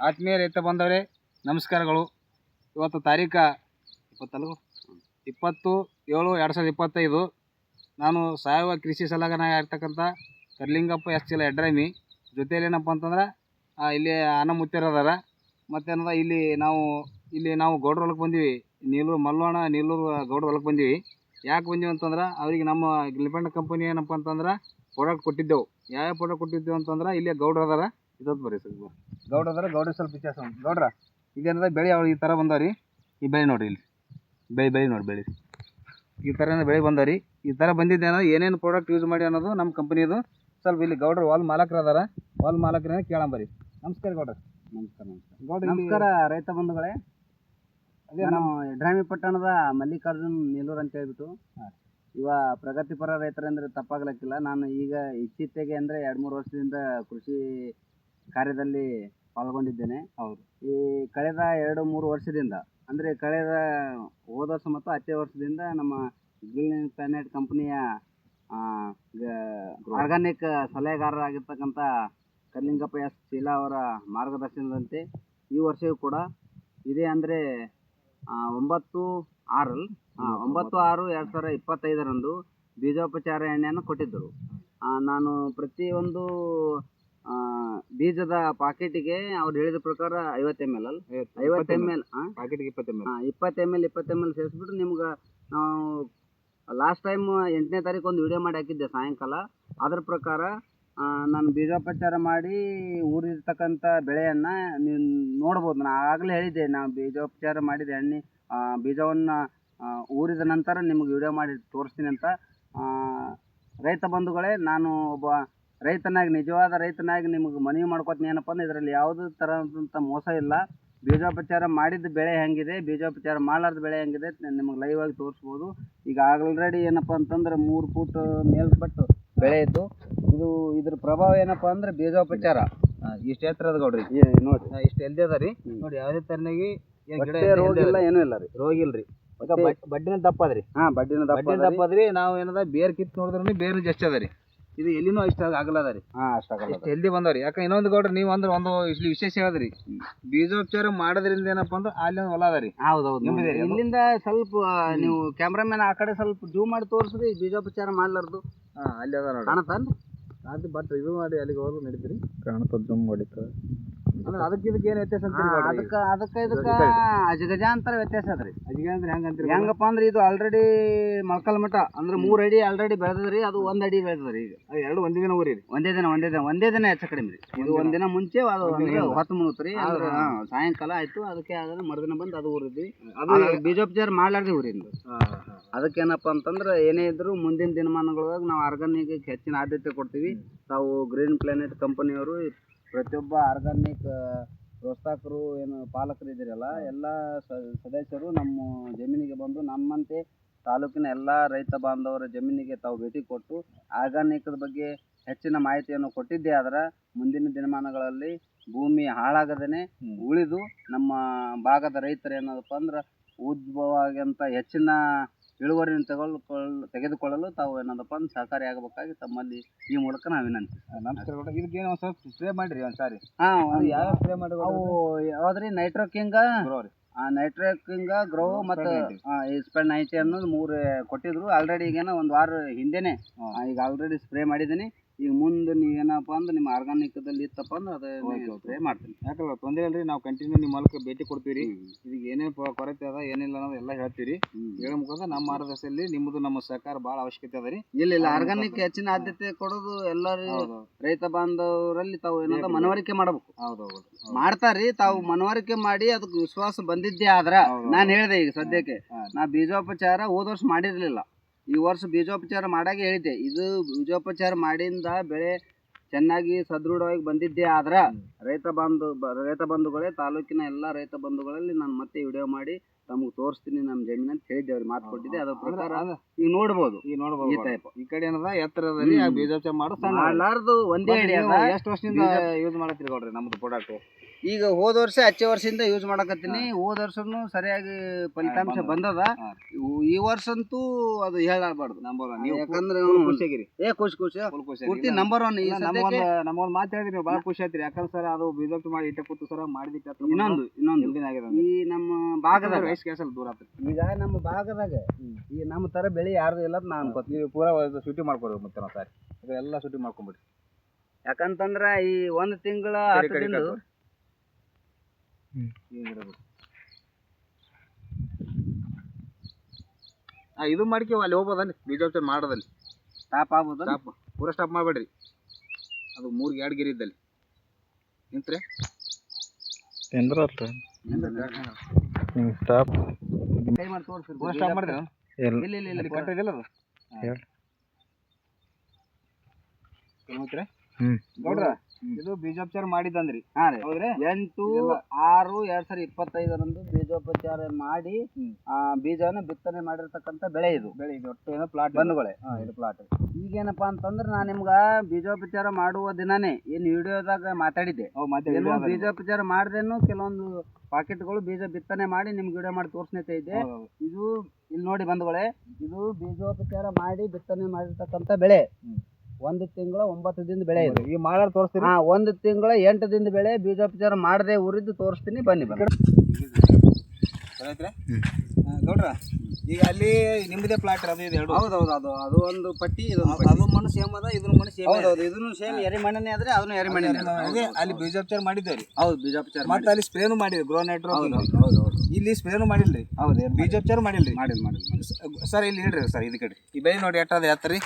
ಆತ್ಮೀಯ ರೈತ ಬಂದವರೇ, ನಮಸ್ಕಾರಗಳು. ಇವತ್ತು ತಾರೀಖ ಇಪ್ಪತ್ತಲ್ವ? ಇಪ್ಪತ್ತು ಏಳು ಎರಡು ಸಾವಿರದ ಇಪ್ಪತ್ತೈದು. ನಾನು ಸಾವಯವ ಕೃಷಿ ಸಲಹೆನ ಆಗ್ತಕ್ಕಂಥ ಕರ್ಲಿಂಗಪ್ಪ ಎಸ್ ಚಿಲ ಎಡ್ರಮಿ ಜೊತೆಯಲ್ಲಿ ಏನಪ್ಪ ಅಂತಂದ್ರೆ ಇಲ್ಲಿ ಅದಾರ. ಮತ್ತೇನದ ಇಲ್ಲಿ ನಾವು ಇಲ್ಲಿ ನಾವು ಗೌಡ್ರ ಹೊಲಕ್ಕೆ ಬಂದೀವಿ. ನೀಲೂರು ಮಲ್ಲೋಣ ನೀಲೂರು ಗೌಡ್ರ ಹೊಲಕ್ಕೆ ಬಂದೀವಿ. ಯಾಕೆ ಬಂದೀವಿ ಅಂತಂದ್ರೆ, ಅವ್ರಿಗೆ ನಮ್ಮ ಗಿಲ್ಪಂಡ್ ಕಂಪನಿ ಏನಪ್ಪ ಅಂತಂದ್ರೆ ಪ್ರಾಡಕ್ಟ್ ಕೊಟ್ಟಿದ್ದೆವು. ಯಾವ್ಯಾವ ಪ್ರಾಡಕ್ಟ್ ಕೊಟ್ಟಿದ್ದೆವು ಅಂತಂದ್ರೆ, ಇಲ್ಲಿ ಗೌಡ್ರ ಅದಾರ. ಇದೊಂದು ಬರ್ರಿ ಸರ್ ಗೌಡ್ರ ಅಂದ್ರೆ ಗೌಡ್ರ ಸ್ವಲ್ಪ ವ್ಯತ್ಯಾಸ ಉಂಟು. ಗೌಡ್ರ ಇದೇನದ ಬೆಳೆ ಅವ್ರು ಈ ಥರ ಬಂದವ್ರಿ ಈ ಬೆಳೆ ನೋಡ್ರಿ ಇಲ್ಲಿ. ಬೆಳೆ ಬೆಳೆ ನೋಡಿ ಬೆಳೆ. ಈ ಥರ ಬೆಳೆ ಬಂದವ್ರಿ ಈ ಥರ ಬಂದಿದ್ದೇನೋ ಏನೇನು ಪ್ರಾಡಕ್ಟ್ ಯೂಸ್ ಮಾಡಿ ಅನ್ನೋದು ನಮ್ಮ ಕಂಪನಿದು ಸ್ವಲ್ಪ ಇಲ್ಲಿ ಗೌಡ್ರ ವಾಲ್ ಮಾಲಕರು ಅದಾರ. ವಾಲ್ ಮಾಲಕರನ್ನ ಕೇಳಂಬರಿ ನಮಸ್ಕಾರ ಗೌಡ್ರ. ನಮಸ್ಕಾರ ನಮಸ್ಕಾರ. ಗೌಡ್ರ ನಮಸ್ಕಾರ ರೈತ ಬಂಧುಗಳೇ. ಅದೇ ನಾವು ಡ್ರಾಮಿ ಪಟ್ಟಣದ ಮಲ್ಲಿಕಾರ್ಜುನ್ ನೀಲೂರ್ ಅಂತ ಹೇಳ್ಬಿಟ್ಟು. ಇವ ಪ್ರಗತಿಪರ ರೈತರಂದ್ರೆ ತಪ್ಪಾಗ್ಲಕ್ಕಿಲ್ಲ. ನಾನು ಈಗ ಇತ್ತೀಚೆಗೆ ಅಂದರೆ ಎರಡು ಮೂರು ವರ್ಷದಿಂದ ಕೃಷಿ ಕಾರ್ಯದಲ್ಲಿ ಪಾಲ್ಗೊಂಡಿದ್ದೇನೆ ಹೌದು. ಈ ಕಳೆದ ಎರಡು ಮೂರು ವರ್ಷದಿಂದ, ಅಂದರೆ ಕಳೆದ ಹೋದ ವರ್ಷ ಮತ್ತು ಹತ್ತೇ ವರ್ಷದಿಂದ ನಮ್ಮ ಗ್ರೀನ್ ಪ್ಲಾನೆಟ್ ಕಂಪನಿಯ ಆರ್ಗಾನಿಕ್ ಸಲಹೆಗಾರರಾಗಿರ್ತಕ್ಕಂಥ ಕಲ್ಲಿಂಗಪ್ಪ ಎಸ್ ಶೀಲಾ ಅವರ ಮಾರ್ಗದರ್ಶನದಂತೆ ಈ ವರ್ಷವೂ ಕೂಡ ಇದೇ ಅಂದರೆ ಒಂಬತ್ತು ಆರಲ್ಲಿ ಒಂಬತ್ತು ಆರು ಎರಡು ಸಾವಿರ ಇಪ್ಪತ್ತೈದರಂದು ಬೀಜೋಪಚಾರ ಎಣ್ಣೆಯನ್ನು ಕೊಟ್ಟಿದ್ದರು ನಾನು ಪ್ರತಿಯೊಂದು ಆ, ಬೀಜದ ಪಾಕೆಟಿಗೆ ಅವ್ರು ಹೇಳಿದ ಪ್ರಕಾರ ಐವತ್ತು ಎಂ ಎಲ್ ಅಲ್ಲ? ಐವತ್ತು ಎಂ ಎಲ್ ಪಾಕೆಟ್ಗೆ ಇಪ್ಪತ್ತು ಎಂ ಎಲ್ ಇಪ್ಪತ್ತು ಎಂ ಎಲ್ ಇಪ್ಪತ್ತು ಎಂ ಎಲ್ ಸೇರಿಸ್ಬಿಟ್ಟು ನಿಮ್ಗೆ ನಾವು ಲಾಸ್ಟ್ ಟೈಮ್ ಎಂಟನೇ ತಾರೀಕು ಒಂದು ವಿಡಿಯೋ ಮಾಡಿ ಹಾಕಿದ್ದೆ ಸಾಯಂಕಾಲ. ಅದ್ರ ಪ್ರಕಾರ ನಾನು ಬೀಜೋಪಚಾರ ಮಾಡಿ ಊರಿರ್ತಕ್ಕಂಥ ಬೆಳೆಯನ್ನು ನೀವು ನೋಡ್ಬೋದು. ನಾನು ಆಗಲೇ ಹೇಳಿದ್ದೆ ನಾನು ಬೀಜೋಪಚಾರ ಮಾಡಿದ ಎಣ್ಣೆ ಬೀಜವನ್ನು ಊರಿದ ನಂತರ ನಿಮ್ಗೆ ವಿಡಿಯೋ ಮಾಡಿ ತೋರಿಸ್ತೀನಿ ಅಂತ. ರೈತ ಬಂಧುಗಳೇ ನಾನು ಒಬ್ಬ ರೈತನಾಗಿ ನಿಜವಾದ ರೈತನಾಗಿ ನಿಮಗೆ ಮನವಿ ಮಾಡ್ಕೊತೀನಿ ಏನಪ್ಪ ಅಂದ್ರೆ ಇದರಲ್ಲಿ ಯಾವುದೇ ಥರದಂಥ ಮೋಸ ಇಲ್ಲ. ಬೀಜೋಪಚಾರ ಮಾಡಿದ ಬೆಳೆ ಹೆಂಗಿದೆ ಬೀಜೋಪಚಾರ ಮಾಡಲಾರ್ದ ಬೆಳೆ ಹೆಂಗಿದೆ ನಿಮಗೆ ಲೈವ್ ಆಗಿ ತೋರಿಸ್ಬೋದು. ಈಗ ಆಲ್ರೆಡಿ ಏನಪ್ಪ ಅಂತಂದ್ರೆ ಮೂರು ಫೂಟ್ ಮೇಲ್ಪಟ್ಟು ಬೆಳೆ ಇದ್ದು ಇದು ಇದ್ರ ಪ್ರಭಾವ ಏನಪ್ಪ ಅಂದ್ರೆ ಬೀಜೋಪಚಾರ. ಇಷ್ಟು ಎತ್ತರ ಅದ ಗೌಡ್ರಿ. ನೋಡಿ. ಇಷ್ಟು ಎಲ್ದಿ ಅದ ರೀ ನೋಡಿ ಯಾವುದೇ ತರನಾಗಿ ರೋಗ ಇಲ್ಲ ಏನೂ ಇಲ್ಲ ರೀ. ರೋಗ ಇಲ್ರಿ. ಈಗ ಬಡ್ಡಿನ ದಪ್ಪ ಅದ್ರಿ. ಹಾ ಬಡ್ಡಿನ ದಪ್ಪ ಬಡ್ಡಿನ ರೀ. ದಪ್ಪ ಅದ್ರಿ ನಾವು ಏನದ ಬೇರ್ ಕಿತ್ತು ನೋಡಿದ್ರೆ ಬೇರು ಜಾಸ್ತಿ ಅದ ರೀ. ಇದು ಎಲ್ಲಿನೂ ಇಷ್ಟ ಆಗಲ್ಲ ಅದ ರೀ. ಹಾ ಅಷ್ಟಾಗಲ್ಲ ಇಷ್ಟು ಹೆಲ್ದಿ ಬಂದವ್ರಿ. ಯಾಕೆ ಇನ್ನೊಂದು ಗೌಡ್ರಿ ನೀವು ಅಂದ್ರೆ ಒಂದು ಇಲ್ಲಿ ವಿಶೇಷ ಹೇಳದ್ರಿ. ಬೀಜೋಪಚಾರ ಮಾಡೋದ್ರಿಂದ ಏನಪ್ಪ ಅಂದ್ರೆ ಅಲ್ಲಿ ಒಂದು ಹೊಲ ಅದ ರೀ. ಹೌದೌದು. ಅದು? ಇಲ್ಲಿಂದ ಸ್ವಲ್ಪ ನೀವು ಕ್ಯಾಮ್ರಾಮನ್ ಆ ಕಡೆ ಸ್ವಲ್ಪ ಜೂಮ್ ಮಾಡಿ ತೋರಿಸ್ರಿ ಬೀಜೋಪಚಾರ ಮಾಡ್ಲಾರ್ದು. ಹಾ ಅಲ್ಲಿ ಅದ ನೋಡಿ ಕಾಣತ್ತನ್ ಅದು ಬಟ್ ಇದು ಮಾಡಿ ಅಲ್ಲಿಗೆ ಹೋದ್ರು ನಡೀತೀರಿ. ಕಾಣುತ್ತ ಜೂಮ್ ಹೊಡಿತದೆ ಅಂದ್ರೆ ಅದಕ್ಕೆ ಇದಕ್ಕೆ ಏನು ವ್ಯತ್ಯಾಸ ಅಂತ ಅದಕ್ಕೆ ಅದಕ್ಕೆ ಇದಕ್ಕೆ ಈ ಕಡೆ. ಅಜಗಜಾಂತರ ವ್ಯತ್ಯಾಸ ಅದ್ರಿ. ಅದಕ್ಕೆ ಅಂದ್ರೆ ಹೆಂಗ್ ಅಂತೀರಿ ಹೆಂಗಪ್ಪ ಅಂದ್ರೆ ಇದು ಆಲ್ರೆಡಿ ಮೊಳಕಾಲ್ ಮಠ. ಅಂದ್ರೆ ಮೂರ್ ಅಡಿ ಆಲ್ರೆಡಿ ಬೆಳೆದ್ರಿ ಅದು ಒಂದ್ ಅಡಿ ಬೆಳೆದದ್ರಿ ಈಗ. ಎರಡು ಒಂದೇ ದಿನ ಊರಿ ಒಂದೇ ದಿನ ಒಂದೇ ದಿನ ಒಂದೇ ದಿನ ಹೆಚ್ಚು ಕಡಿಮೆ ರೀ. ಇದು ಒಂದಿನ. ದಿನ? ಮುಂಚೆ ಅದು ಹೊತ್ತು ಮುಳುತ್ರಿ ಅಂದ್ರೆ ಸಾಯಂಕಾಲ ಆಯ್ತು ಅದಕ್ಕೆ ಆದ್ರೆ ಮರುದಿನ ಬಂದು ಅದು ಊರಿದ್ವಿ. ಅದು ಬೀಜೋಪಚಾರ ಮಾಡ್ಲಾರ್ದೆ ಊರಿಂದ ಏನಪ್ಪ. ಅದಕ್ಕೇನಪ್ಪ ಅಂತಂದ್ರೆ ಏನೇ ಇದ್ರು ಮುಂದಿನ ದಿನಮಾನಗಳಾಗ ನಾವು ಆರ್ಗಾನಿಕ್ ಹೆಚ್ಚಿನ ಆದ್ಯತೆ ಕೊಡ್ತೀವಿ. ತಾವು ಗ್ರೀನ್ ಪ್ಲಾನೆಟ್ ಕಂಪನಿಯವರು ಪ್ರತಿಯೊಬ್ಬ ಆರ್ಗಾನಿಕ್ ಪ್ರೋತ್ಸಾಹಕರು ಏನು ಪಾಲಕರು ಇದ್ದೀರಲ್ಲ ಎಲ್ಲ ಸ- ಸದಸ್ಯರು ನಮ್ಮ ಜಮೀನಿಗೆ ಬಂದು ನಮ್ಮಂತೆ ತಾಲೂಕಿನ ಎಲ್ಲ ರೈತ ಬಾಂಧವರ ಜಮೀನಿಗೆ ತಾವು ಭೇಟಿ ಕೊಟ್ಟು ಆರ್ಗಾನಿಕ್ದ ಬಗ್ಗೆ ಹೆಚ್ಚಿನ ಮಾಹಿತಿಯನ್ನು ಕೊಟ್ಟಿದ್ದೇ ಆದ್ರೆ ಮುಂದಿನ ದಿನಮಾನಗಳಲ್ಲಿ ಭೂಮಿ ಹಾಳಾಗದೇ ಉಳಿದು ನಮ್ಮ ಭಾಗದ ರೈತರು ಏನದಪ್ಪ ಅಂದ್ರೆ ಉದ್ಭವ ಆಗಂತ ಹೆಚ್ಚಿನ ಇಳುವರಿಯನ್ನು ತೆಗೆದುಕೊಳ್ಳ ತೆಗೆದುಕೊಳ್ಳಲು ತಾವು ಏನದಪ್ಪ ಅಂದ್ರೆ ಸಹಕಾರಿ ಆಗಬೇಕಾಗಿ ತಮ್ಮಲ್ಲಿ ಈ ಮೂಲಕ ನಾವು ವಿನಂತಿ. ನಮಸ್ಕಾರ ಇದಕ್ಕೆ ಒಂದ್ ಸ್ವಲ್ಪ ಸ್ಪ್ರೇ ಮಾಡಿರಿ ಒಂದ್ಸಾರಿ. ಹಾ ಯಾವ ಸ್ಪ್ರೇ ಮಾಡಿ ಅವು ಯಾವ್ದ್ರಿ? ನೈಟ್ರೋಕಿಂಗ ಆ ನೈಟ್ರೋ ನೈಟ್ರೋಕಿಂಗ ಗ್ರೋ ಮತ್ತು Spread 90. ಸ್ಪೆಂಡ್ ನೈಂಟಿ ಅನ್ನೋದು ಮೂರು ಕೊಟ್ಟಿದ್ರು. ಆಲ್ರೆಡಿ ಈಗೇನೋ ಒಂದು ವಾರ ಹಿಂದೆನೆ. ಈಗ ಆಲ್ರೆಡಿ ಸ್ಪ್ರೇ ಮಾಡಿದ್ದೀನಿ. ಈಗ ಮುಂದೆ ಏನಪ್ಪಾ ಅಂದ್ರೆ ನಿಮ್ಮ ಆರ್ಗಾನಿಕ್ದಲ್ಲಿ ಇತ್ತಪ್ಪ ಅಂದ್ರೆ ಅದೇ. ಸ್ಪ್ರೇ ಮಾಡ್ತೀನಿ. ಯಾಕಲ್ಲ ತೊಂದರೆ ಇಲ್ರಿ ನಾವು ಕಂಟಿನ್ಯೂ ನಿಮ್ಮ ಮೂಲಕ ಭೇಟಿ ಕೊಡ್ತೀವಿ ರೀ ಇದಕ್ಕೆ ಏನೇ ಕೊರತೆ ಅದ ಏನಿಲ್ಲ ಅನ್ನೋದು ಎಲ್ಲ ಹೇಳ್ತೀವಿ ಹೇಳ ಮುಖಾಂತರ ನಮ್ಮ ಮಾರ್ಗದರ್ಶಿಯಲ್ಲಿ ನಿಮ್ಮದು ನಮ್ಮ ಸಹಕಾರ ಬಹಳ ಅವಶ್ಯಕತೆ ಅದ ರೀ. ಇಲ್ಲ ಇಲ್ಲ ಆರ್ಗಾನಿಕ್ ಹೆಚ್ಚಿನ ಆದ್ಯತೆ ಕೊಡೋದು ಎಲ್ಲರೂ ರೈತ ಬಾಂಧವರಲ್ಲಿ ತಾವು ಏನಂತ ಮನವರಿಕೆ ಮಾಡಬೇಕು. ಹೌದು ಹೌದು. ಮಾಡ್ತಾರ್ರಿ ತಾವು ಮನವರಿಕೆ ಮಾಡಿ ಅದಕ್ಕೆ ವಿಶ್ವಾಸ ಬಂದಿದ್ದೇ ಆದ್ರ. ನಾನು ಹೇಳಿದೆ ಈಗ ಸದ್ಯಕ್ಕೆ. ನಾ ಬೀಜೋಪಚಾರ ಹೋದ ವರ್ಷ ಮಾಡಿರ್ಲಿಲ್ಲ. ಈ ವರ್ಷ ಬೀಜೋಪಚಾರ ಮಾಡಾಗೆ ಹೇಳಿದ್ದೆ. ಇದು ಬೀಜೋಪಚಾರ ಮಾಡಿಂದ ಬೆಳೆ ಚೆನ್ನಾಗಿ ಸದೃಢವಾಗಿ ಬಂದಿದ್ದೆ ಆದ್ರ ರೈತ ಬಂಧು ಬ- ರೈತ ಬಂಧುಗಳೇ ತಾಲೂಕಿನ ಎಲ್ಲ ರೈತ ಬಂಧುಗಳಲ್ಲಿ ನಾನು ಮತ್ತೆ ವಿಡಿಯೋ ಮಾಡಿ ತಮಗೆ ತೋರಿಸ್ತೀನಿ ನಮ್ಮ ಜಮೀನ್ ಅಂತ ಹೇಳಿದ್ದೇವ್ರಿ ಮಾತು ಕೊಟ್ಟಿದ್ದೆ. ಅದ್ರ ಪ್ರಕಾರ ಈಗ ನೋಡ್ಬೋದು. ಈಗ ನೋಡ್ಬೋದು ಈ. ಟೈಪ್ ಈ ಕಡೆ ಏನದ? ಎತ್ತರದಲ್ಲಿ. ಬೀಜೋಪಚಾರ ಮಾಡೋ ಸಣ್ಣ ಮಾಡ್ಲಾರ್ದು ಒಂದೇ ಎಷ್ಟು ವರ್ಷದಿಂದ ಯೂಸ್ ಮಾಡತ್ತೀರಿ ನೋಡ್ರಿ ನಮ್ದು ಪ್ರಾಡಕ್ಟ್ ಈಗ ಹೋದ ವರ್ಷ ಹಚ್ಚೆ ವರ್ಷದಿಂದ ಯೂಸ್ ಮಾಡಕತ್ತೀನಿ. ಹೋದ ವರ್ಷನು ಸರಿಯಾಗಿ ಫಲಿತಾಂಶ ಬಂದದ. ಈ ವರ್ಷ ಅಂತೂ ಅದು ಹೇಳಬಾರ್ದು ನಂಬರ್ ನೀವು ಯಾಕಂದ್ರೆ ಖುಷಿಯಾಗಿರಿ. ಏ ಖುಷಿ ಖುಷಿ. ಖುಷಿ ಪೂರ್ತಿ ನಂಬರ್ ಒನ್ ಈ ನಮ್ಮ ಸದ್ಯಕ್ಕೆ ನಮಗೊಂದು ಮಾತು ಹೇಳಿದ್ರಿ ನೀವು ಭಾಳ ಖುಷಿ ಆತ್ರಿ ಯಾಕಂದ್ರೆ ಸರ್ ಅದು ಬೀಜೋಪಚಾರ ಮಾಡಿ ಇಟ್ಟ ಕೂತು ಸರ್ ಮಾಡಿದ ಇನ್ನೊಂದು ಇನ್ನೊಂದು. ಈ ನಮ್ಮ ಭಾಗದಾಗ ವಯಸ್ಸು ಕೆಲಸ ದೂರ ಆಗ್ತದೆ ಈಗ ನಮ್ಮ ಭಾಗದಾಗ ಈ ನಮ್ಮ ತರ ಬೆಳೆ ಯಾರು ಇಲ್ಲ ಅಂತ ನಾನು ಅನ್ಕೋತೀನಿ ನೀವು ಪೂರಾ ಶೂಟಿ ಮಾಡ್ಕೊಡ್ರಿ ಮತ್ತೆ ನಾವು ಸಾರಿ. ಎಲ್ಲ ಶೂಟಿ ಮಾಡ್ಕೊಂಬಿಡ್ರಿ. ಯಾಕಂತಂದ್ರ ಈ ಒಂದ್ ತಿಂಗಳ. ಆ ಇದು ಮಾಡ್ಕೇವ ಅಲ್ಲಿ ಹೋಗ್ಬೋದಲ್ಲಿ ಬೀಜೋಪಚಾರ ಮಾಡೋದಲ್ಲಿ. ಸ್ಟಾಪ್ ಆಗ್ಬೋದು ಸ್ಟಾಪ್ ಪೂರ ಸ್ಟಾಪ್ ಮಾಡಬೇಡ್ರಿ. ಅದು ಮೂರ್ಗೆ ಎರಡು ಗಿರಿ ಇದ್ದಲ್ಲಿ. ನಿಂತ್ರೆ. ಸ್ಟಾಪ್ ಕೈ ಮಾಡಿ ಸ್ಟಾಪ್ ಎಲ್ಲ ಇಲ್ಲ. ಇಲ್ಲ ಇಲ್ಲ ಅದು ಹೇಳ್. ನೋಡ್ರ ಇದು ಬೀಜೋಪಚಾರ ಮಾಡಿದಂದ್ರಿ ಹಾ ರೀ. ಹೌದ್ರಿ? ಎಂಟು. ಆರು ಎರಡ್ ಸಾವಿರ ಇಪ್ಪತ್ತೈದರಂದು ಬೀಜೋಪಚಾರ ಮಾಡಿ ಆ ಬೀಜನ ಬಿತ್ತನೆ ಮಾಡಿರ್ತಕ್ಕಂತ ಬೆಳೆ ಇದು. ಬೆಳೆ ಇದು. ಒಟ್ಟು ಏನೋ ಪ್ಲಾಟ್ ಬಂದುಗಳೇ ಇದು ಪ್ಲಾಟ್ ಈಗೇನಪ್ಪಾ ಅಂತಂದ್ರೆ ನಾ ನಿಮ್ಗ ಬೀಜೋಪಚಾರ ಮಾಡುವ ದಿನಾನೇ ಏನ್ ವಿಡಿಯೋದಾಗ ಮಾತಾಡಿದ್ದೆ. ಬೀಜೋಪಚಾರ ಮಾಡ್ದೇನು ಕೆಲವೊಂದು ಪಾಕೆಟ್ಗಳು ಬೀಜ ಬಿತ್ತನೆ ಮಾಡಿ ನಿಮ್ಗೆ ವಿಡಿಯೋ ಮಾಡಿ ತೋರಿಸ್ನೇತೆ ಇದೆ ಇದು ಇಲ್ಲಿ ನೋಡಿ ಬಂಧುಗಳೇ ಇದು ಬೀಜೋಪಚಾರ ಮಾಡಿ ಬಿತ್ತನೆ ಮಾಡಿರ್ತಕ್ಕಂಥ ಬೆಳೆ. ಒಂದು ತಿಂಗಳ ಒಂಬತ್ತು ದಿನದ ಬೆಳೆ ಇದೆ. ಈ ಮಾಡಾರ ತೋರಿಸ್ತೀನಿ ಹಾ ಒಂದು ತಿಂಗಳ ಎಂಟು ದಿನದ ಬೆಳೆ ಬೀಜೋಪಚಾರ ಮಾಡದೆ ಉರಿದು ತೋರಿಸ್ತೀನಿ ಬನ್ನಿ ಬನ್ನಿ. ಗೌಡ್ರ ಈಗ ಅಲ್ಲಿ ನಿಮ್ಮದೇ ಪ್ಲಾಟ್ ಅದು ಇದು ಹೌದು ಹೌದು ಅದು ಅದು ಒಂದು ಪಟ್ಟಿ ಇದು ಅದು- ಮಣ್ಣು ಸೇಮ್ ಅದ ಇದನ್ನು ಮಣ್ಣು ಸೇಮ್ ಹೌದೌದು ಇದನ್ನು ಸೇಮ್ ಎರಿ ಮಣ್ಣನೇ ಆದ್ರೆ ಅದನ್ನು ಎರಿ ಮಣ್ಣನೇ ಅಲ್ಲಿ ಬೀಜೋಪಚಾರ ಮಾಡಿದ್ದೇವೆ ಹೌದು ಬೀಜೋಪಚಾರ ಮತ್ತೆ ಅಲ್ಲಿ ಸ್ಪ್ರೇನು ಮಾಡಿದ್ರಿ ಗ್ರೋ ನೈಟ್ರೋ ಹೌದು ಹೌದು ಹೌದು ಇಲ್ಲಿ ಸ್ಪ್ರೇನು ರೀ. ಹೌದು ಬೀಜೋಪಚಾರ ಮಾಡಿಲ್ರಿ ಮಾಡಿದ್ ಮಾಡಿದ್ ಸರ್ ಇಲ್ಲಿ ಹೇಳ್ರಿ ಸರ್ ಇದು ಕಡೆ. ಈ ಬೆಳೆ ನೋಡಿ ಎಟ್ಟದ ಎತ್ತರಿ.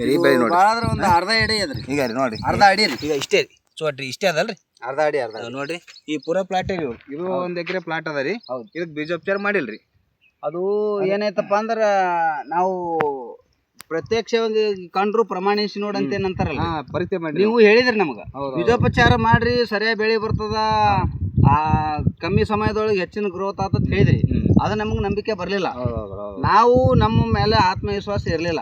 ಈ ಇದು ನೋಡಿ ಒಂದು ಅರ್ಧ ಅಡಿ ಅದ್ರಿ. ಈಗ ರೀ ನೋಡಿ ಅರ್ಧ ಅಡಿ ರೀ ಈಗ ಇಷ್ಟೇ ರೀ. ಚೋಟ್ರಿ ಇಷ್ಟೇ ಅದಲ್ರಿ? ಅರ್ಧ ಅಡಿ ಅರ್ಧ ನೋಡ್ರಿ ಈ ಪೂರಾ ಪ್ಲಾಟ್ ಇವು. ಇದು ಒಂದ್ ಎಕರೆ ಪ್ಲಾಟ್ ಅದ ರೀ. ಹೌದು. ಇದಕ್ಕೆ ಬೀಜೋಪಚಾರ ಮಾಡಿಲ್ರಿ. ಅದು ಏನಾಯ್ತಪ್ಪ ಅಂದ್ರ ನಾವು ಪ್ರತ್ಯಕ್ಷವಾಗಿ ಕಂಡ್ರು ಪ್ರಮಾಣಿಸಿ ನೋಡಂತ ಏನಂತಾರಲ್ಲ ಪರಿಚಯ ಮಾಡಿ ನೀವು ಹೇಳಿದ್ರಿ ನಮಗ. ಬೀಜೋಪಚಾರ ಮಾಡ್ರಿ ಸರಿಯಾಗಿ ಬೆಳೆ ಬರ್ತದ ಆ ಕಮ್ಮಿ ಸಮಯದೊಳಗೆ ಹೆಚ್ಚಿನ ಗ್ರೋತ್ ಆತತ್ ಹೇಳಿದ್ರಿ. ಅದು ನಮಗೆ ನಂಬಿಕೆ ಬರಲಿಲ್ಲ. ನಾವು ನಮ್ಮ ಮೇಲೆ ಆತ್ಮವಿಶ್ವಾಸ ಇರಲಿಲ್ಲ.